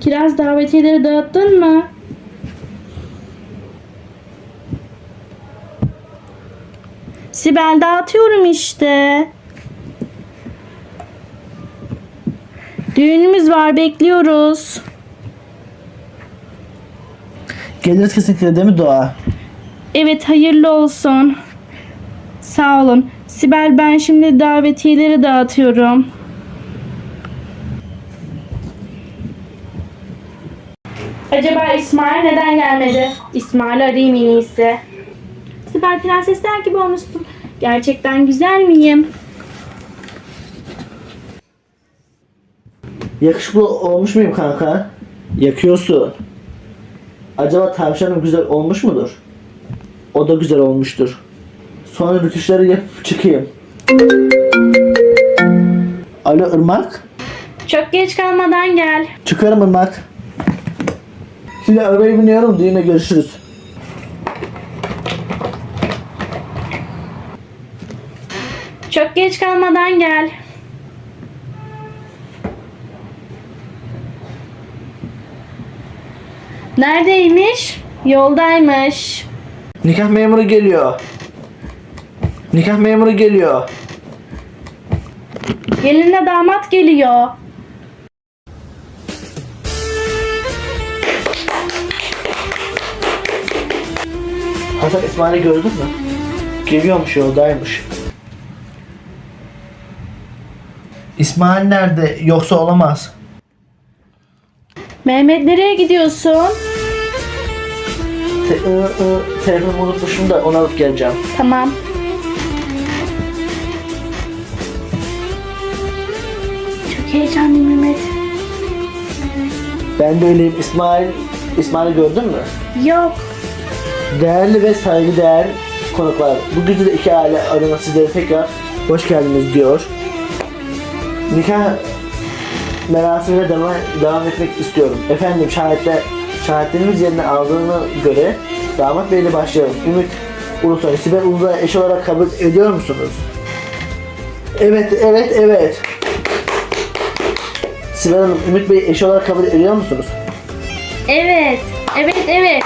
Kiraz davetiyeleri dağıttın mı? Sibel dağıtıyorum işte. Düğünümüz var bekliyoruz. Geliriz kesinlikle değil mi Doğa? Evet hayırlı olsun. Sağ olun. Sibel ben şimdi davetiyeleri dağıtıyorum. Acaba İsmail neden gelmedi? İsmail'i arayayım en iyisi. Sibel prensesler gibi olmuşsun. Gerçekten güzel miyim? Yakışıklı olmuş muyum kanka? Yakıyorsun. Acaba tavşanım güzel olmuş mudur? O da güzel olmuştur. Sonra rütüşleri yapıp çıkayım. Alo Irmak. Çok geç kalmadan gel. Çıkarım Irmak. Şimdi arabaya biniyorum düğüne görüşürüz. Çok geç kalmadan gel. Neredeymiş? Yoldaymış. Nikah memuru geliyor. Nikah memuru geliyor. Gelinle damat geliyor. Hasan İsmail'i gördün mü? Geliyormuş yoldaymış. İsmail nerede? Yoksa olamaz. Mehmet nereye gidiyorsun? Te- ı- ı- telefonumu unutmuşum da onu alıp geleceğim. Tamam. Çok heyecanlıyım Mehmet. Ben de öyleyim. İsmail, İsmail'i gördün mü? Yok. Değerli ve saygıdeğer konuklar. Bu de iki aile adına sizlere tekrar hoş geldiniz diyor. Nikah merasimine devam, devam etmek istiyorum. Efendim şahitle, şahitlerimiz yerine aldığına göre damat beyle başlayalım. Ümit Ulusoy, Sibel Uludağ'ı eş olarak kabul ediyor musunuz? Evet, evet, evet. Sibel Hanım, Ümit Bey eş olarak kabul ediyor musunuz? Evet. Evet evet.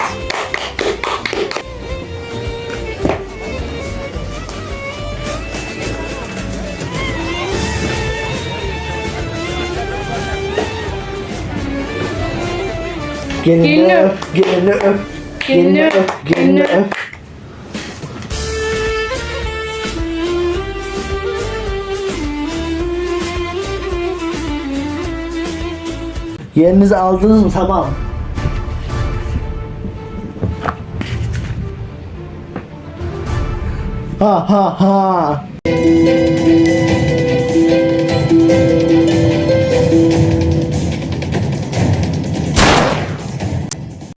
Gelini öp, gelini öp, gelini öp, gelini öp. Yerinizi aldınız mı? Tamam. Ha ha ha.